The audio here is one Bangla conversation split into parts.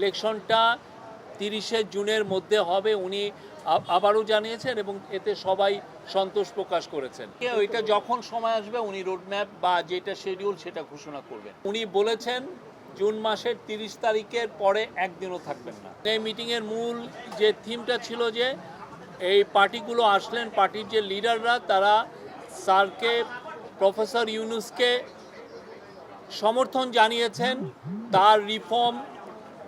ইলেকশনটা তিরিশে জুনের মধ্যে হবে উনি আবারও জানিয়েছেন এবং এতে সবাই সন্তোষ প্রকাশ করেছেন। এটা যখন সময় আসবে উনি রোডম্যাপ বা যেটা শিডিউল সেটা ঘোষণা করবেন। উনি বলেছেন জুন মাসের তিরিশ তারিখের পরে একদিনও থাকবেন না। এই মিটিংয়ের মূল যে থিমটা ছিল যে এই পার্টিগুলো আসলেন পার্টির যে লিডাররা তারা স্যারকে প্রফেসর ইউনুসকে সমর্থন জানিয়েছেন তার রিফর্ম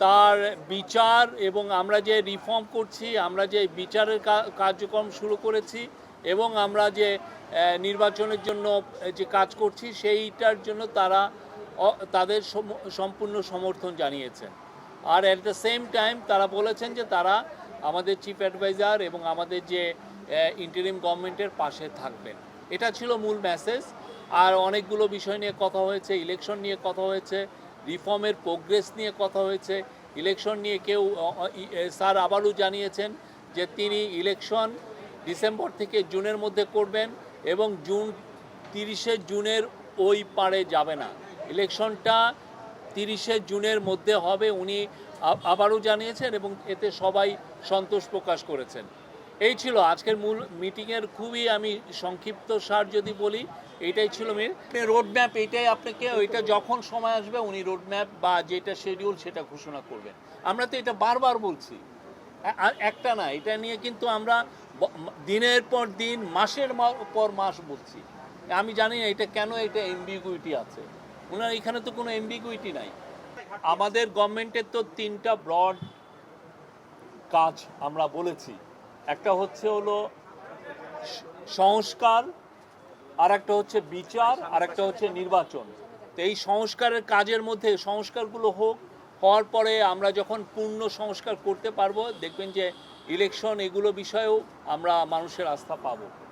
তার বিচার এবং আমরা যে রিফর্ম করছি, আমরা যে বিচারের কার্যক্রম শুরু করেছি এবং আমরা যে নির্বাচনের জন্য যে কাজ করছি, সেইটার জন্য তারা তাদের সম্পূর্ণ সমর্থন জানিয়েছেন। আর অ্যাট দ্য সেম টাইম তারা বলেছেন যে তারা আমাদের চিফ অ্যাডভাইজার এবং আমাদের যে ইন্টারিম গভর্নমেন্টের পাশে থাকবেন। এটা ছিল মূল মেসেজ আর অনেকগুলো বিষয় নিয়ে কথা হয়েছে ইলেকশন নিয়ে কথা হয়েছে। রিফর্মের প্রোগ্রেস নিয়ে কথা হয়েছে। ইলেকশন নিয়ে কেউ স্যার আবারও জানিয়েছেন যে তিনি ইলেকশন ডিসেম্বর থেকে জুনের মধ্যে করবেন এবং জুন তিরিশে জুনের ওই পারে যাবে না। ইলেকশনটা তিরিশে জুনের মধ্যে হবে, উনি আবারও জানিয়েছেন এবং এতে সবাই সন্তোষ প্রকাশ করেছেন। এই ছিল আজকের মূল মিটিংয়ের খুবই আমি সংক্ষিপ্ত সার যদি বলি এইটাই ছিল রোড ম্যাপ এইটাই আপনাকে, ওইটা যখন সময় আসবে উনি রোড ম্যাপ বা যেটা শিডিউল সেটা ঘোষণা করবেন। আমরা তো এটা বারবার বলছি। আর একটা না, এটা নিয়ে কিন্তু আমরা দিনের পর দিন, মাসের পর মাস বলছি। আমি জানি না এটা কেন এটা এমবিগুইটি আছে। ওনার এখানে তো কোনো এমবিগুইটি নাই। আমাদের গভর্নমেন্টের তো তিনটা ব্রড কাজ আমরা বলেছি। একটা হচ্ছে হলো সংস্কার আর একটা হচ্ছে বিচার আর একটা হচ্ছে নির্বাচন। তো এই সংস্কারের কাজের মধ্যে সংস্কারগুলো হোক, হওয়ার পরে আমরা যখন পূর্ণ সংস্কার করতে পারব, দেখবেন যে ইলেকশন এগুলো বিষয়েও আমরা মানুষের আস্থা পাবো।